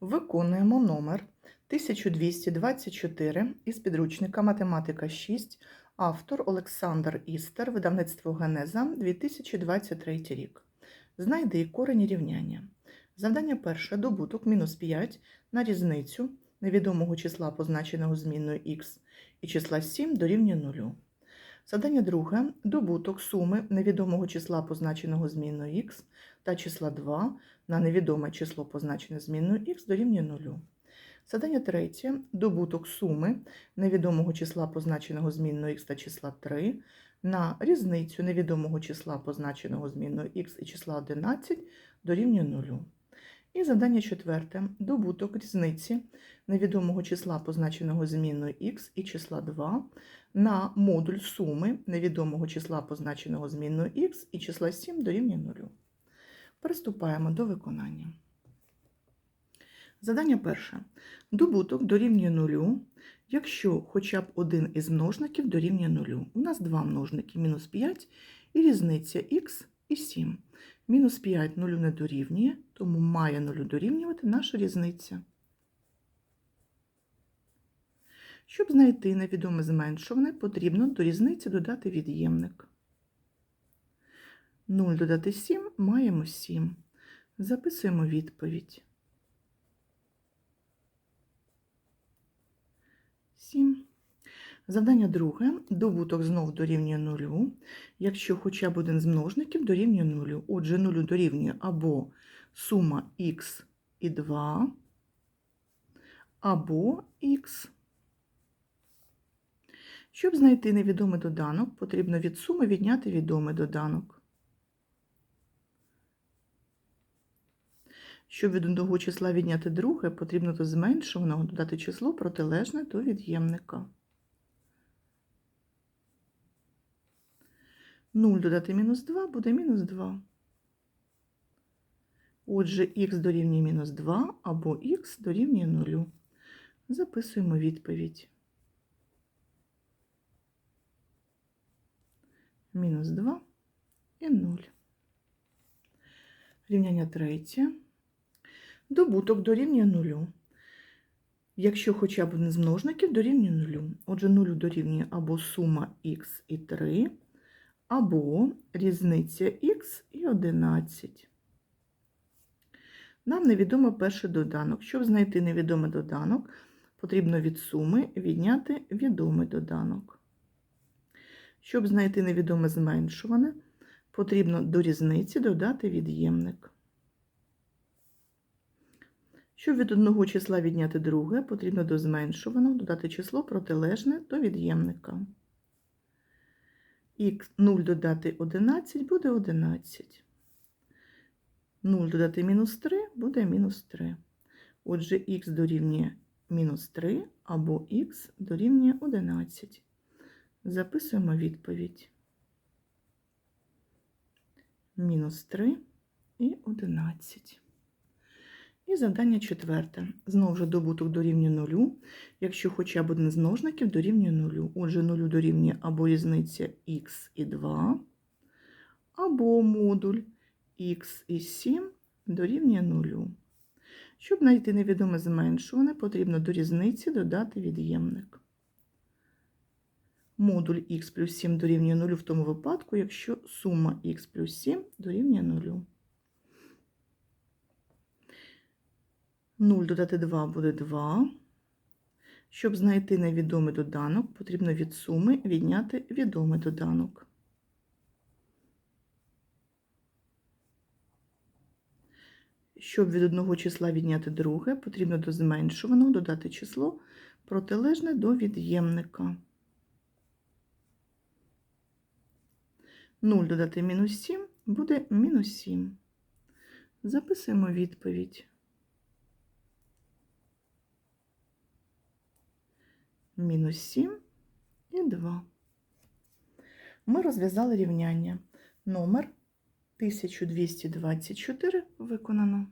Виконуємо номер 1224 із підручника Математика 6, автор Олександр Істер, видавництво Генеза, 2023 рік. Знайди корені рівняння. Завдання перше добуток мінус 5 на різницю невідомого числа, позначеного змінною х, і числа 7 дорівнює 0. Завдання друге добуток суми невідомого числа, позначеного змінною х, та числа 2 на невідоме число, позначене змінною х, дорівнює 0. Задання третє. Добуток суми невідомого числа, позначеного змінною х та числа 3 на різницю невідомого числа, позначеного змінною х і числа 11 дорівнює 0. І завдання четверте. Добуток різниці невідомого числа, позначеного змінною х і числа 2 на модуль суми невідомого числа, позначеного змінною х і числа 7 дорівнює 0. Приступаємо до виконання. Задання перше. Добуток дорівнює нулю, якщо хоча б один із множників дорівнює нулю. У нас два множники мінус 5 і різниця х і 7. Мінус 5 нулю не дорівнює, тому має нулю дорівнювати наша різниця. Щоб знайти невідоме зменшуване, потрібно до різниці додати від'ємник. 0 додати 7 маємо 7. Записуємо відповідь. 7. Завдання друге. Добуток знов дорівнює 0, якщо хоча б один з множників дорівнює 0. Отже, 0 дорівнює або сума х і 2, або х. Щоб знайти невідомий доданок, потрібно від суми відняти відомий доданок. Щоб від одного числа відняти друге, потрібно до зменшуваного додати число протилежне до від'ємника. 0 додати мінус 2 буде мінус 2. Отже, х дорівнює мінус 2 або х дорівнює 0. Записуємо відповідь. Мінус 2 і 0. Рівняння третє. Добуток дорівнює 0. Якщо хоча б один з множників дорівнює 0. Отже, 0 дорівнює або сума х і 3, або різниця х і 11. Нам невідомо перший доданок. Щоб знайти невідомий доданок, потрібно від суми відняти відомий доданок. Щоб знайти невідоме зменшуване, потрібно до різниці додати від'ємник. Щоб від одного числа відняти друге, потрібно до зменшуваного додати число протилежне до від'ємника. Х 0 додати 11 буде 11. 0 додати мінус 3 буде мінус 3. Отже, х дорівнює мінус 3 або х дорівнює 11. Записуємо відповідь. Мінус 3 і 11. І завдання четверте. Знову ж добуток дорівнює нулю, якщо хоча б один з множників дорівнює нулю. Отже, нулю дорівнює або різниця х і 2, або модуль х і 7 дорівнює нулю. Щоб знайти невідоме зменшуване, потрібно до різниці додати від'ємник. Модуль х плюс 7 дорівнює 0 в тому випадку, якщо сума х плюс 7 дорівнює 0. 0 додати 2 буде 2. Щоб знайти невідомий доданок, потрібно від суми відняти відомий доданок. Щоб від одного числа відняти друге, потрібно до зменшуваного додати число протилежне до від'ємника. 0 додати мінус 7 буде мінус 7. Записуємо відповідь. Мінус 7 і 2. Ми розв'язали рівняння. Номер 1224 виконано.